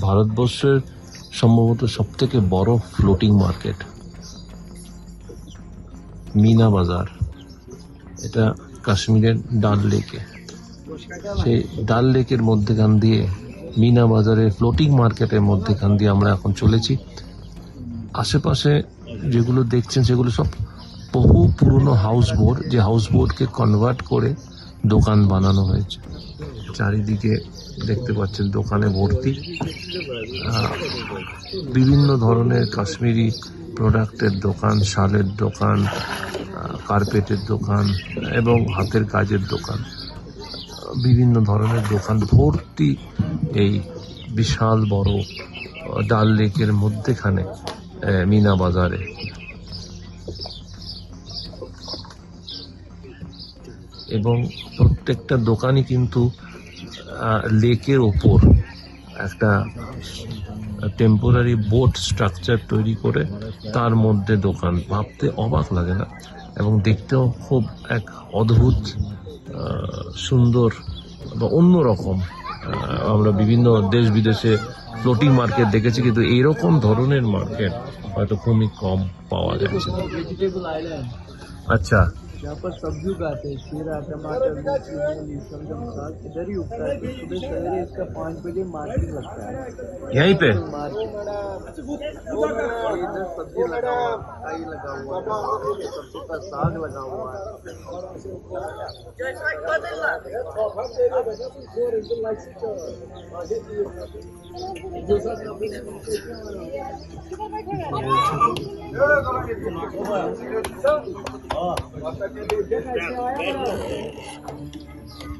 ভারতবর্ষের সম্ভবত সব থেকে বড় ফ্লোটিং মার্কেট মিনা বাজার। এটা কাশ্মীরের ডাল লেকে। সেই ডাল লেকের মধ্যেখান দিয়ে, মিনা বাজারের ফ্লোটিং মার্কেটের মধ্যেখান দিয়ে আমরা এখন চলেছি। আশেপাশে যেগুলো দেখছেন, সেগুলো সব বহু পুরনো হাউস বোট যে হাউস বোটকে কনভার্ট করে দোকান বানানো হয়েছে। চারিদিকে দেখতে পাচ্ছেন দোকানে ভর্তি। বিভিন্ন ধরনের কাশ্মীরি প্রোডাক্টের দোকান, শালের দোকান কার্পেটের দোকান এবং হাতের কাজের দোকান। বিভিন্ন ধরনের দোকান ভর্তি এই বিশাল বড় ডাল লেকের মধ্যেখানে মিনা বাজারে। এবং প্রত্যেকটা দোকানই কিন্তু লেকের ওপর একটা টেম্পোরারি বোট স্ট্রাকচার তৈরি করে তার মধ্যে দোকান। ভাবতে অবাক লাগে না? এবং দেখতেও খুব এক অদ্ভুত সুন্দর বা অন্য রকম আমরা বিভিন্ন দেশ বিদেশে ফ্লোটিং মার্কেট দেখেছি, কিন্তু এইরকম ধরনের মার্কেট হয়তো খুবই কম পাওয়া যাচ্ছে। আচ্ছা यहाँ पर सब्ज़ी उगाते हैं खीरा टमाटर साग इधर ही उगता है सुबह सवेरे इसका पाँच बजे मार्केट लगता है। यहीं पे? मार्केट इधर सब्ज़ी लगा हुआ है लगा हुआ है सब्ज़ी का साग लगा हुआ है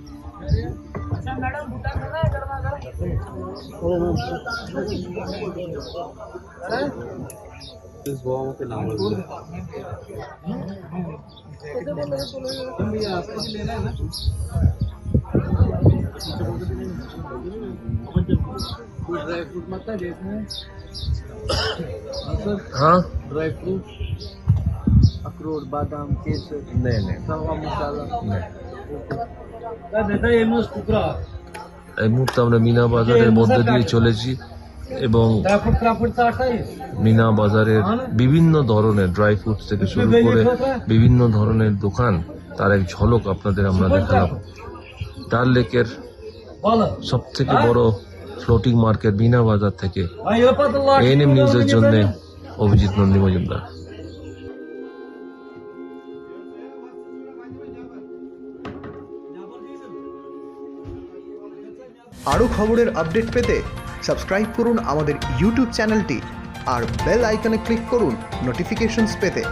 अच्छा मैडम बूटा खा है। गर्मा गर्म इस गोवा में नाम लेना है। ना हाँ, हाँ। ड्राई फ्रूट দাদা এমস টুকরা এই মুহূর্তে আমরা মিনা বাজারের মধ্যে দিয়ে চলেছি এবং মিনা বাজারের বিভিন্ন ধরনের ড্রাই ফ্রুটস থেকে শুরু করে বিভিন্ন ধরনের দোকান তার এক ঝলক আপনাদের আমরা দেখালাম ডাল লেকের সব থেকে বড় ফ্লোটিং মার্কেট মিনা বাজার থেকে এএনএম নিউজের জন্য অভিজিৎ নন্দী মজুমদার আরও খবরের আপডেট পেতে সাবস্ক্রাইব করুন আমাদের ইউটিউব চ্যানেলটি আর বেল আইকনে ক্লিক করুন নোটিফিকেশনস পেতে।